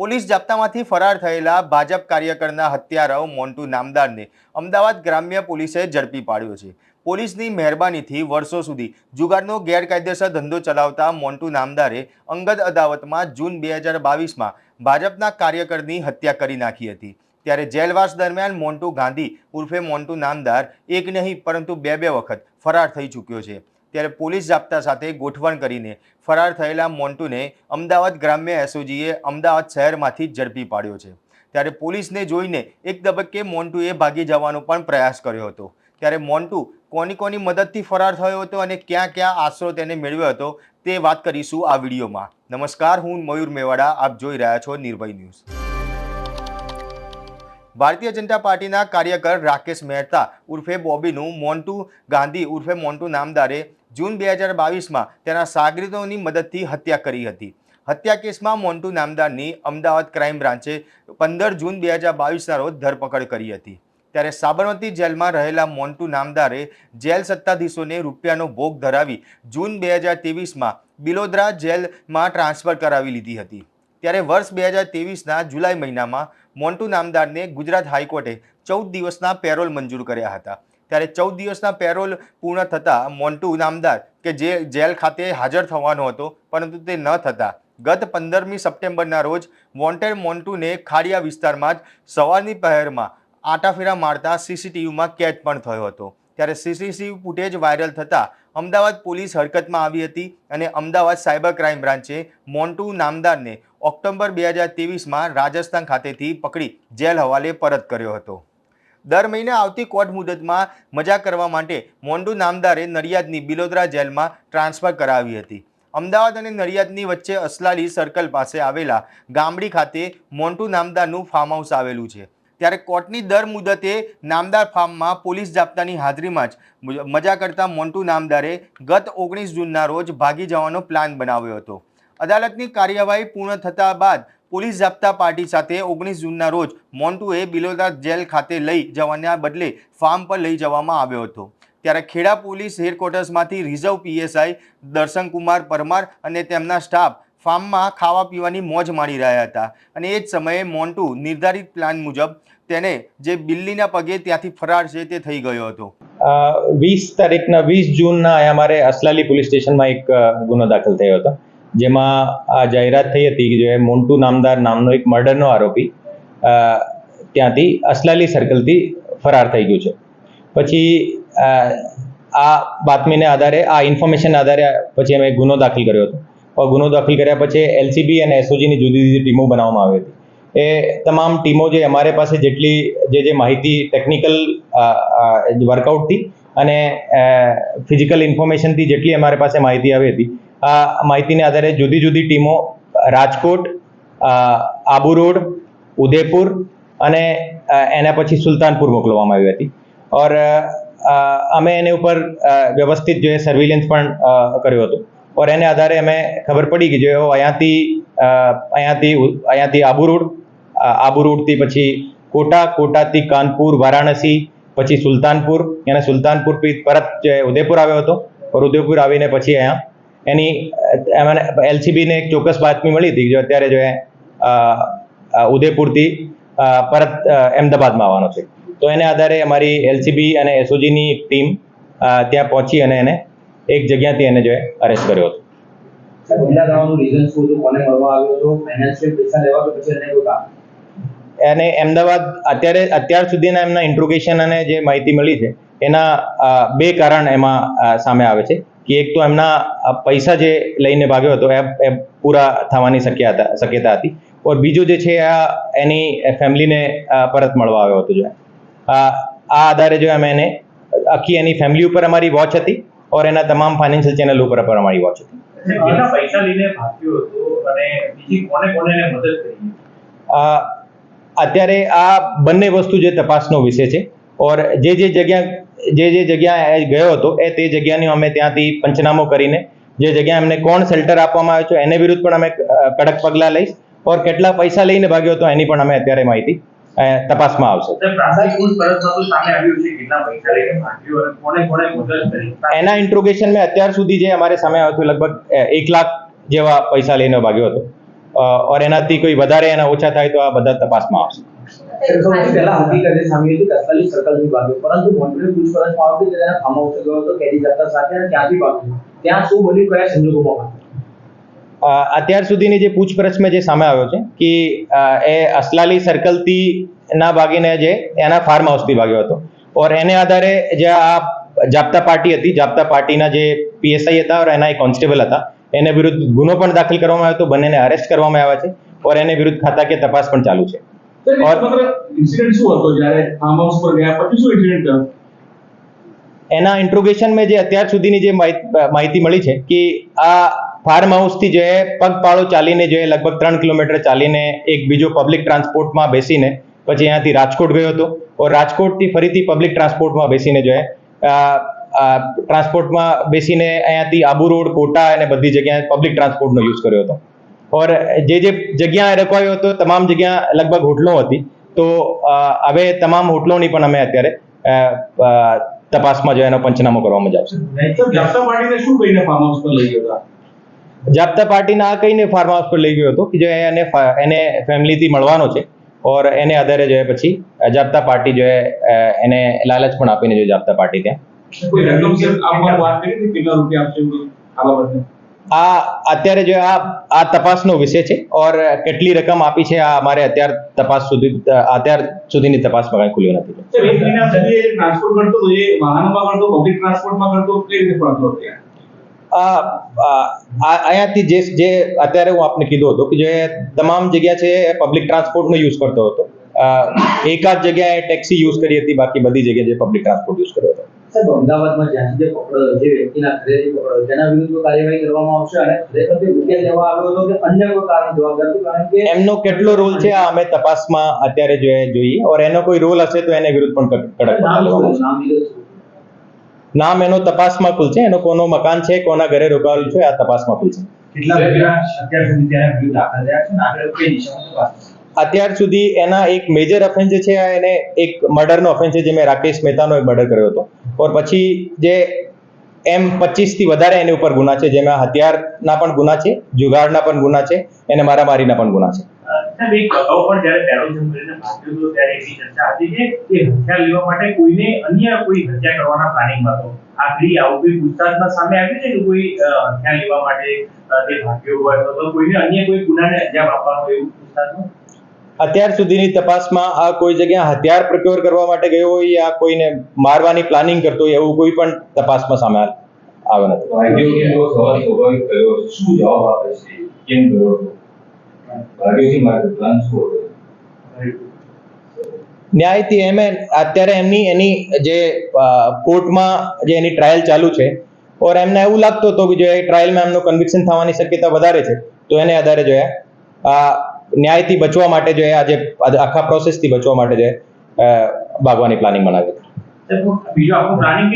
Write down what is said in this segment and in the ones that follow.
Police જાપ્તામાંથી ફરાર થયેલા ભાજપ કાર્યકરના હત્યારાઓ મોન્ટુ નામદારને અમદાવાદ ગ્રામ્ય પોલીસે ઝડપી પાડ્યો છે. પોલીસની મહેરબાનીથી વર્ષો સુધી જુગારનો ગેરકાયદેસર ધંધો ચલાવતા મોન્ટુ નામદારે અંગત અદાવતમાં જૂન બે હજાર બાવીસમાં ભાજપના કાર્યકરની હત્યા કરી નાખી હતી. ત્યારે જેલવાસ દરમિયાન મોન્ટુ ગાંધી ઉર્ફે મોન્ટુ નામદાર એક નહીં પરંતુ બે બે વખત ફરાર થઈ ચૂક્યો છે. ત્યારે પોલીસ જાપ્તા સાથે ગોઠવણ કરીને ફરાર થયેલા મોન્ટુને અમદાવાદ ગ્રામ્ય એસઓજીએ અમદાવાદ શહેરમાંથી જ ઝડપી પાડ્યો છે. ત્યારે પોલીસને જોઈને એક તબક્કે મોન્ટુએ ભાગી જવાનો પણ પ્રયાસ કર્યો હતો. ત્યારે મોન્ટુ કોની કોની મદદથી ફરાર થયો હતો અને ક્યાં ક્યાં આશરો તેને મેળવ્યો હતો તે વાત કરીશું આ વિડીયોમાં. નમસ્કાર, હું મયુર મેવાડા, આપ જોઈ રહ્યા છો નિર્ભય ન્યૂઝ. ભારતીય જનતા પાર્ટીના કાર્યકર રાકેશ મહેતા ઉર્ફે બોબીનું મોન્ટુ ગાંધી ઉર્ફે મોન્ટુ નામદારે જૂન બે હજાર બાવીસમાં તેના સાગરીતોની મદદથી હત્યા કરી હતી. હત્યા કેસમાં મોન્ટુ નામદારની અમદાવાદ ક્રાઇમ બ્રાન્ચે પંદર જૂન બે હજાર બાવીસના રોજ ધરપકડ કરી હતી. ત્યારે સાબરમતી જેલમાં રહેલા મોન્ટુ નામદારે જેલ સત્તાધીશોને રૂપિયાનો ભોગ ધરાવી જૂન બે હજાર ત્રેવીસમાં બિલોદરા જેલમાં ટ્રાન્સફર કરાવી લીધી હતી. ત્યારે વર્ષ બે હજાર ત્રેવીસના જુલાઈ મહિનામાં મોન્ટુ નામદારને ગુજરાત હાઈકોર્ટે ચૌદ દિવસના પેરોલ મંજૂર કર્યા હતા. ત્યારે ચૌદ દિવસના પેરોલ પૂર્ણ થતાં મોન્ટુ નામદાર કે જે જેલ ખાતે હાજર થવાનો હતો, પરંતુ તે ન થતાં. ગત પંદરમી સપ્ટેમ્બરના રોજ વોન્ટેડ મોન્ટુને ખાડિયા વિસ્તારમાં જ સવારની પહેરમાં આટાફેરા મારતા સીસીટીવીમાં કેદ પણ થયો હતો. ત્યારે સીસીટીવી ફૂટેજ વાયરલ થતાં અમદાવાદ પોલીસ હરકતમાં આવી હતી અને અમદાવાદ સાયબર ક્રાઇમ બ્રાન્ચે મોન્ટુ નામદારને ઓક્ટોબર બે હજાર ત્રેવીસમાં રાજસ્થાન ખાતેથી પકડી જેલ હવાલે પરત કર્યો હતો. દર મહિને આવતી કોર્ટ મુદતમાં મજા કરવા માટે મોન્ટુ નામદારે નડિયાદની બિલોદરા જેલમાં ટ્રાન્સફર કરાવી હતી. અમદાવાદ અને નડિયાદની વચ્ચે અસલાલી સર્કલ પાસે આવેલા ગામડી ખાતે મોન્ટુ નામદારનું ફાર્મ હાઉસ આવેલું છે. ત્યારે કોર્ટની દર મુદતે નામદાર ફાર્મમાં પોલીસ જાપ્તાની હાજરીમાં જ મજા કરતા મોન્ટુ નામદારે ગત ઓગણીસ જૂનના રોજ ભાગી જવાનો પ્લાન બનાવ્યો હતો. અદાલતની કાર્યવાહી પૂર્ણ થતા બાદ પોલીસ જાપ્તા પાર્ટી સાથે ઓગણીસ જૂનના રોજ મોન્ટુએ બિલોદા જેલ ખાતે લઈ જવાના બદલે ફાર્મ પર લઈ જવામાં આવ્યો હતો. ત્યારે ખેડા પોલીસ હેડક્વાર્ટર્સમાંથી રિઝર્વ પીએસઆઈ દર્શનકુમાર પરમાર અને તેમના સ્ટાફ ફાર્મમાં ખાવા પીવાની મોજ માણી રહ્યા હતા અને એ જ સમયે મોન્ટુ નિર્ધારિત પ્લાન મુજબ તેને જે બિલ્લીના પગે ત્યાંથી ફરાર છે તે થઈ ગયો હતો. વીસ તારીખના વીસ જૂનના અમારે અસલાલી પોલીસ સ્ટેશનમાં એક ગુનો દાખલ થયો હતો. જેમાં આ જાહેરાત થઈ હતી કે જે મોન્ટુ નામદાર નામનો એક મર્ડરનો આરોપી ત્યાંથી અસલાલી સર્કલથી ફરાર થઈ ગયું છે. પછી આ બાતમીને આધારે, આ ઇન્ફોર્મેશન આધારે પછી અમે ગુનો દાખલ કર્યો હતો. ગુનો દાખલ કર્યા પછી એલસીબી અને એસઓજીની જુદી જુદી ટીમો બનાવવામાં આવી હતી. એ તમામ ટીમો જે અમારી પાસે જેટલી, જે જે માહિતી ટેકનિકલ વર્કઆઉટથી અને ફિઝિકલ ઇન્ફોર્મેશનથી જેટલી અમારી પાસે માહિતી આવી હતી માહિતીને આધારે જુદી જુદી ટીમો, રાજકોટ આબુ રોડ, ઉદયપુર અને એના પછી સુલતાનપુર મોકલવામાં આવી હતી. ઓર અમે એની ઉપર વ્યવસ્થિત જે સર્વિલન્સ પણ કર્યું હતું. ઓર એને આધારે અમે ખબર પડી કે જો અહીંયાથી અહીંયાથી અહીંયાથી આબુ રોડ આબુ રોડથી પછી કોટા, કોટાથી કાનપુર, વારાણસી, પછી સુલતાનપુર. અને સુલતાનપુર પરત જે ઉદયપુર આવ્યો હતો. ઓર ઉદયપુર આવીને પછી અહીંયા એની એમને એલસીબીને એક ચોક્કસ બાતમી મળી હતી જો અત્યારે જો એ ઉદયપુરથી પરત અમદાવાદમાં આવવાનો છે. તો એને આધારે અમારી એલસીબી અને એસઓજીની ટીમ ત્યાં પહોંચી અને એને એક જગ્યાથી એને જો અરેસ્ટ કર્યો હતો. એને અને અમદાવાદ અત્યારે અત્યાર સુધીના એમના ઇન્ટ્રોગેશન અને જે માહિતી મળી છે એના બે કારણ એમાં સામે આવે છે. કે એક તો એમના પૈસા જે લઈને ભાગ્યો હતો એ પૂરા થવાની શક્યતા શક્યતા હતી. ઓર બીજું જે છે આ એની ફેમિલીને પરત મળવા આવ્યો હતો જો આ આ આધારે જો અમે એને આખી એની ફેમિલી ઉપર અમારી વોચ હતી ઓર એના તમામ ફાઇનાન્શિયલ ચેનલ ઉપર પણ અમારી વોચ હતી. પૈસા લઈને ભાગ્યો હતો અને બીજી કોને કોને મદદ કરી? અત્યારે આ બંને વસ્તુ જે તપાસનો વિષય છે ઓર જે જે જગ્યા જે જે જગ્યા એ ગયો હતો એ તે જગ્યાની અમે ત્યાંથી પંચનામો કરીને જે જગ્યા એમને કોણ શેલ્ટર આપવામાં આવ્યો છે એને વિરુદ્ધ પણ અમે કડક પગલાં લઈશ ઓર કેટલા પૈસા લઈને ભાગ્યો હતો એની પણ અમે અત્યારે માહિતી તપાસમાં આવશે એના ઇન્ટ્રોગેશન મેં અત્યાર સુધી જે અમારે સામે આવ્યું હતું લગભગ એક લાખ જેવા પૈસા લઈને ભાગ્યો હતો. ઓર એનાથી કોઈ વધારે એના ઓછા થાય તો આ બધા તપાસમાં આવશે. પહેલા હકીકત સામે હતી કે અસલી સર્કલથી પરંતુ મોન્ટરી પૂછપરછમાં આવ્યું તેના ફાર્મ હાઉસે ગયો હતો કેદી જપ્તા સાથે અને ત્યાંથી ભાગ્યો ત્યાં શું બન્યું કયા સંજોગોમાં અત્યાર સુધીની જે પૂછપરછમાં જે સામે આવ્યો છે કે એ અસલાલી સર્કલથી ના ભાગીને જે એના ફાર્મ હાઉસથી ભાગ્યો હતો. ઓર એને આધારે જે આ જાપ્તા પાર્ટી હતી જાપ્તા પાર્ટીના જે પીએસઆઈ હતા ઓર એના એક કોન્સ્ટેબલ હતા એને વિરુદ્ધ ગુનો પણ દાખલ કરવામાં આવ્યો હતો બંનેને અરેસ્ટ કરવામાં આવ્યા છે ઓર એને વિરુદ્ધ ખાતાકીય તપાસ પણ ચાલુ છે. સર ઇન્ટ્રોગેશન હાઉસ એના ઇન્ટ્રોગેશનમાં જે અત્યાર સુધીની જે માહિતી મળી છે કે આ ફાર્મ હાઉસથી જે પગપાળો ચાલીને જે લગભગ ત્રણ કિલોમીટર ચાલીને એક બીજો પબ્લિક ટ્રાન્સપોર્ટમાં બેસીને પછી અહીંયાથી રાજકોટ ગયો હતો. ઓર રાજકોટથી ફરીથી પબ્લિક ટ્રાન્સપોર્ટમાં બેસીને જો ટ્રાન્સપોર્ટમાં બેસીને અહીંયાથી આબુ રોડ કોટા અને બધી જગ્યાએ પબ્લિક ટ્રાન્સપોર્ટનો યુઝ કર્યો હતો. ઓર જે જે જગ્યા રોકાયો હતો તમામ જગ્યા લગભગ હોટલો હતી તો હવે તમામ હોટલોની પણ અમે અત્યારે તપાસમાં જો એનો પંચનામો કરવામાં જ આવશે જાપ્તા પાર્ટીને આ કહીને ફાર્મ હાઉસ પર લઈ ગયો હતો કે જો એને એને ફેમિલીથી મળવાનો છે ઓર એને આધારે જો પછી જાપ્તા પાર્ટી જો એને લાલચ પણ આપીને જો જાપ્તા પાર્ટી ત્યાં કોઈ રકમ સર આપવા વાત કરી હતી કેટલા રૂપિયા આપશે આ બાબતે આ અત્યારે જો આ આ તપાસનો વિષય છે ઓર કેટલી રકમ આપી છે આ અમારે અત્યાર તપાસ સુધી અત્યાર સુધીની તપાસમાં કાંઈ ખુલ્યું નથી. સર એક મહિના સુધી એ ટ્રાન્સપોર્ટ કરતો હતો એ વાહનોમાં કરતો પબ્લિક ટ્રાન્સપોર્ટમાં કરતો કઈ રીતે પડતો હતો યાર આ આ- આ- અહીંયાથી જે જે અત્યારે હું આપને કીધું હતું કે જે તમામ જગ્યા છે એ પબ્લિક ટ્રાન્સપોર્ટનો યુઝ કરતો હતો. અ, એકાદ જગ્યાએ ટેક્સી યુઝ કરી હતી બાકી બધી જગ્યાએ જે પબ્લિક ટ્રાન્સપોર્ટ યુઝ કર્યો હતો. સાહેબ અમદાવાદમાં જ્યાંથી જે પકડો જે વ્યક્તિના ઘરે પકડો તેના વિરુદ્ધ કાર્યવાહી કરવામાં આવશે? અને ખરેખર તે રૂપિયા લેવા આવ્યો હતો કે અન્ય કોઈ કારણ જવાબદાર કારણ કે એમનો કેટલો રોલ છે? આ અમે તપાસમાં અત્યારે જોઈએ જોઈએ. ઓર એનો કોઈ રોલ હશે તો એને વિરુદ્ધ પણ કડક નામ એનો તપાસમાં ખુલશે એનો કોનો મકાન છે કોના ઘરે રોકાયેલું છે આ તપાસમાં ખુલશે કેટલા રૂપિયા અત્યાર સુધી ત્યાં વિરુદ્ધ દાખલ થયા છે? આગળ કઈ દિશામાં તપાસ? અત્યાર સુધી એના એક મેજર ઓફેન્સ છે એને એક મર્ડરનો ઓફેન્સ છે, જે મેં રાકેશ મહેતાનો એક મર્ડર કર્યો હતો. ઓર પછી જે એમ પચીસથી વધારે એની ઉપર ગુના છે, જેમાં હથિયારના પણ ગુના છે જુગાડના પણ ગુના છે, અને મારામારીના પણ ગુના છે. કોઈને અન્ય કોઈ ગુનાને અંજામ આપવાનો એવું અત્યાર સુધીની તપાસમાં આ કોઈ જગ્યા હથિયાર પ્રક્યોર કરવા માટે ગયો હોય યા કોઈને મારવાની પ્લાનિંગ કરતો હોય એવું કોઈ પણ તપાસમાં સામે આવ્યો નથી. ન્યાયથી એમે અત્યારે એમની એની જે કોર્ટમાં જે એની ટ્રાયલ ચાલુ છે ઓર એમને એવું લાગતું હતું કે જો એ ટ્રાયલમાં એમનું કન્વિક્શન થવાની શક્યતા વધારે છે તો એને આધારે જોયા આ ન્યાયથી બચવા માટે જો એ આજે આખા પ્રોસેસથી બચવા માટે જે ભાગવાની પ્લાનિંગ બનાવી હતી. પ્લાનિંગ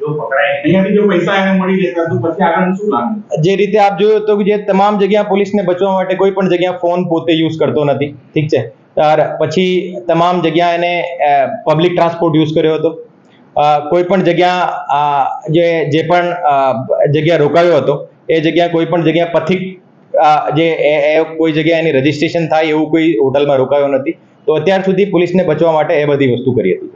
જો પકડાય. અહીંયાથી જો પૈસા મળી જતા તો પછી આગળ શું પ્લાન જે રીતે આપ જોયું તો કે જે તમામ જગ્યા પોલીસને બચવા માટે કોઈ પણ જગ્યા ફોન પોતે યુઝ કરતો નથી. ઠીક છે? પછી તમામ જગ્યા એને પબ્લિક ટ્રાન્સપોર્ટ યુઝ કર્યો હતો. કોઈ પણ જગ્યા જે જે પણ અ, જગ્યા રોકાયો હતો એ જગ્યા કોઈ પણ જગ્યા પથિક જે કોઈ જગ્યા એની રજીસ્ટ્રેશન થાય એવું કોઈ હોટલમાં રોકાયો નથી, તો અત્યાર સુધી પોલીસને બચવા માટે એ બધી વસ્તુ કરી હતી.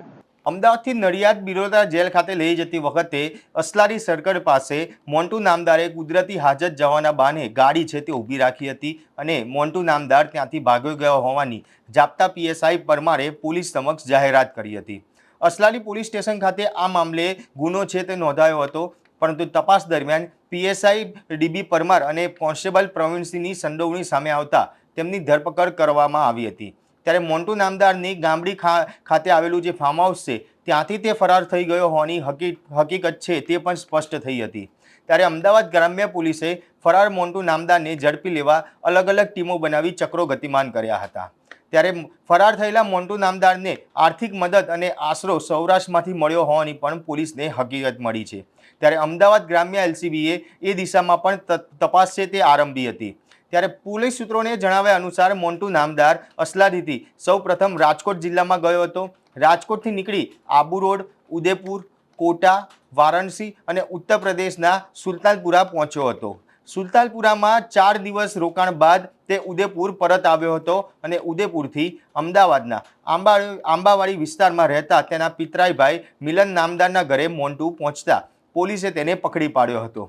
અમદાવાદથી નડિયાદ બિરોદા જેલ ખાતે લઈ જતી વખતે અસલારી સર્કલ પાસે મોન્ટુ નામદારે કુદરતી હાજત જવાના બાને ગાડી છે તે ઊભી રાખી હતી અને મોન્ટુ નામદાર ત્યાંથી ભાગી ગયો હોવાની જાપ્તા પીએસઆઈ પરમારે પોલીસ સમક્ષ જાહેરાત કરી હતી. અસલારી પોલીસ સ્ટેશન ખાતે આ મામલે ગુનો છે તે નોંધાયો હતો, પરંતુ તપાસ દરમિયાન પીએસઆઈ ડીબી પરમાર અને કોન્સ્ટેબલ પ્રવીણસિંહની સંડોવણી સામે આવતા તેમની ધરપકડ કરવામાં આવી હતી. ત્યારે મોન્ટુ નામદારની ગામડી ખાતે આવેલું જે ફાર્મ હાઉસ છે, ત્યાંથી તે ફરાર થઈ ગયો હોવાની હકી, હકીકત છે તે પણ સ્પષ્ટ થઈ હતી. ત્યારે અમદાવાદ ગ્રામ્ય પોલીસે ફરાર મોન્ટુ નામદારને ઝડપી લેવા અલગ અલગ ટીમો બનાવી ચક્રો ગતિમાન કર્યા હતા. ત્યારે ફરાર થયેલા મોન્ટુ નામદારને આર્થિક મદદ અને આશરો સૌરાષ્ટ્રમાંથી મળ્યો હોવાની પણ પોલીસને હકીકત મળી છે. ત્યારે અમદાવાદ ગ્રામ્ય એલસીબીએ એ દિશામાં પણ તપાસ છે તે આરંભી હતી. ત્યારે પોલીસ સૂત્રોને જણાવ્યા અનુસાર મોન્ટુ નામદાર અસલાદીથી સૌ પ્રથમ રાજકોટ જિલ્લામાં ગયો હતો. રાજકોટથી નીકળી આબુ રોડ, ઉદેપુર, કોટા, વારાણસી અને ઉત્તર પ્રદેશના સુલતાનપુરા પહોંચ્યો હતો. સુલતાનપુરામાં ચાર દિવસ રોકાણ બાદ તે ઉદયપુર પરત આવ્યો હતો અને ઉદયપુરથી અમદાવાદના આંબા, આંબાવાડી વિસ્તારમાં રહેતા તેના પિતરાઈભાઈ મિલન નામદારના ઘરે મોન્ટુ પહોંચતા પોલીસે તેને પકડી પાડ્યો હતો.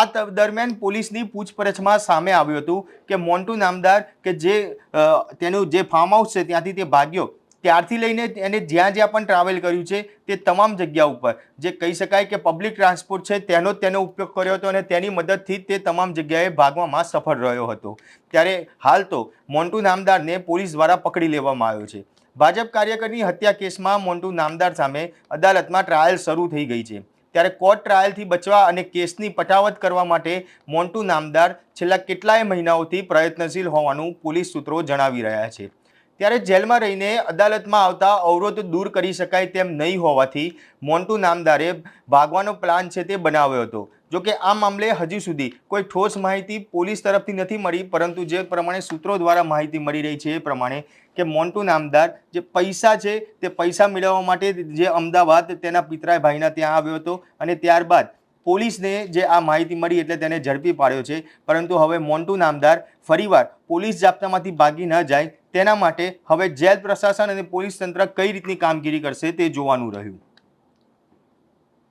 આ દરમિયાન પોલીસની પૂછપરછમાં સામે આવ્યું હતું કે મોન્ટુ નામદાર કે જે તેનું જે ફાર્મ હાઉસ છે ત્યાંથી તે ભાગ્યો. ત્યારથી લઈને એને જ્યાં જ્યાં પણ ટ્રાવેલ કર્યું છે તે તમામ જગ્યા ઉપર. જે કહી શકાય કે પબ્લિક ટ્રાન્સપોર્ટ છે તેનો જ તેનો ઉપયોગ કર્યો હતો અને તેની મદદથી તે તમામ જગ્યાએ ભાગવામાં સફળ રહ્યો હતો. ત્યારે હાલ તો મોન્ટુ નામદારને પોલીસ દ્વારા પકડી લેવામાં આવ્યો છે. ભાજપ કાર્યકરની હત્યા કેસમાં મોન્ટુ નામદાર સામે અદાલતમાં ટ્રાયલ શરૂ થઈ ગઈ છે. ત્યારે કોર્ટ ટ્રાયલથી બચવા અને કેસની પટાવટ કરવા માટે મોન્ટુ નામદાર છેલ્લા કેટલાય મહિનાઓથી પ્રયત્નશીલ હોવાનું પોલીસ સૂત્રો જણાવી રહ્યા છે. ત્યારે જેલમાં રહીને અદાલતમાં આવતા અવરોધ દૂર કરી શકાય તેમ નહીં હોવાથી મોન્ટુ નામદારે ભાગવાનો પ્લાન છે તે બનાવ્યો હતો. જો કે આ મામલે હજી સુધી કોઈ ઠોસ માહિતી પોલીસ તરફથી નથી મળી, પરંતુ જે પ્રમાણે સૂત્રો દ્વારા માહિતી મળી રહી છે એ પ્રમાણે કે મોન્ટુ નામદાર જે પૈસા છે તે પૈસા મેળવવા માટે જે અમદાવાદ તેના પિતરાય ભાઈના ત્યાં આવ્યો હતો અને ત્યારબાદ પોલીસને જે આ માહિતી મળી એટલે તેને ઝડપી પાડ્યો છે. પરંતુ હવે મોન્ટુ નામદાર ફરીવાર પોલીસ જાપ્તામાંથી ભાગી ન જાય તેના માટે હવે જેલ પ્રશાસન અને પોલીસ તંત્ર કઈ રીતની કામગીરી કરશે તે જોવાનું રહ્યું.